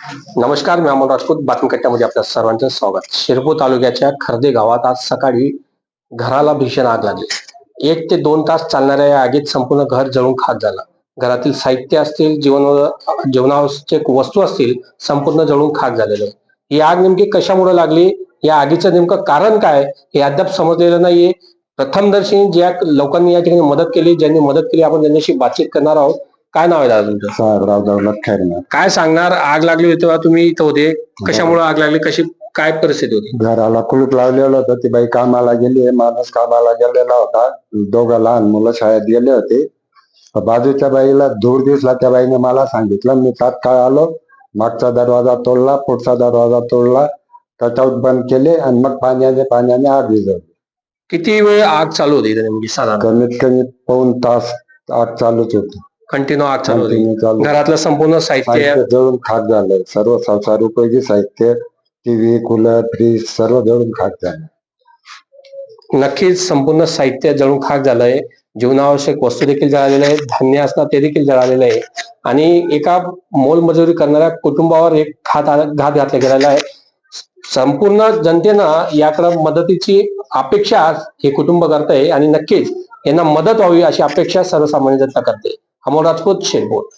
नमस्कार मी अमोल राजपूत. बातमीकट्ट्यामध्ये आपल्या सर्वांचं स्वागत. शिरपूर तालुक्याच्या खर्दे गावात आज सकाळी घराला भीषण आग लागली. एक ते दोन तास चालणाऱ्या या आगीत संपूर्ण घर जळून खाक झालं. घरातील साहित्य असतील जीवन जीवनावश्यक वस्तू असतील संपूर्ण जळून खाक झालेलं. आहे. ही आग नेमकी कशामुळे लागली? या आगीचं नेमकं कारण काय? हे अद्याप समजलेलं नाहीये. प्रथमदर्शनी ज्या लोकांनी या ठिकाणी मदत केली ज्यांनी मदत केली आपण त्यांच्याशी बातचीत करणार आहोत. काय नाव आहे दादा तुमचं? साहेबराव दौलत खैरनार. काय सांगणार? आग लागली होती तेव्हा तुम्ही इथं होते. कशामुळे आग लागली? कशी काय परिस्थिती होती? घराला कुलूप लावलेलं होतं. ती बाई कामाला गेली. माणूस कामाला गेलेला होता. दोघं लहान मुलं शाळेत गेले होते. बाजूच्या बाईला धूर दिसला. त्या बाईने मला सांगितलं मी तात्काळ आलो. मागचा दरवाजा तोडला. पुढचा दरवाजा तोडला. कटआउट बंद केले आणि मग पाण्याने पाण्याने आग विझवली. किती वेळ आग चालू होती इथं नेमकी साधारण? कमीत कमी पाऊन तास आग चालूच होती. कंटिन्यू आग चालू Continue चालू. घरातलं संपूर्ण साहित्य. साहित्य जळून खाक झालं. सर्व संसार उपयोगी साहित्य टीव्ही कूलर फ्रीज सर्व जळून खाक झालं. नक्कीच संपूर्ण साहित्य जळून खाक झालंय. जीवनावश्यक वस्तू देखील जळालेल्या आहेत. धान्य असणार ते देखील जळालेलं आहे. आणि एका मोलमजुरी करणाऱ्या कुटुंबावर एक घात घात घातला गेलेला आहे. संपूर्ण जनतेनं याकडे मदतीची अपेक्षा हे कुटुंब करत आहे आणि नक्कीच यांना मदत व्हावी अशी अपेक्षा सर्वसामान्य जनता करते. अमोल राजपूत शेरपूर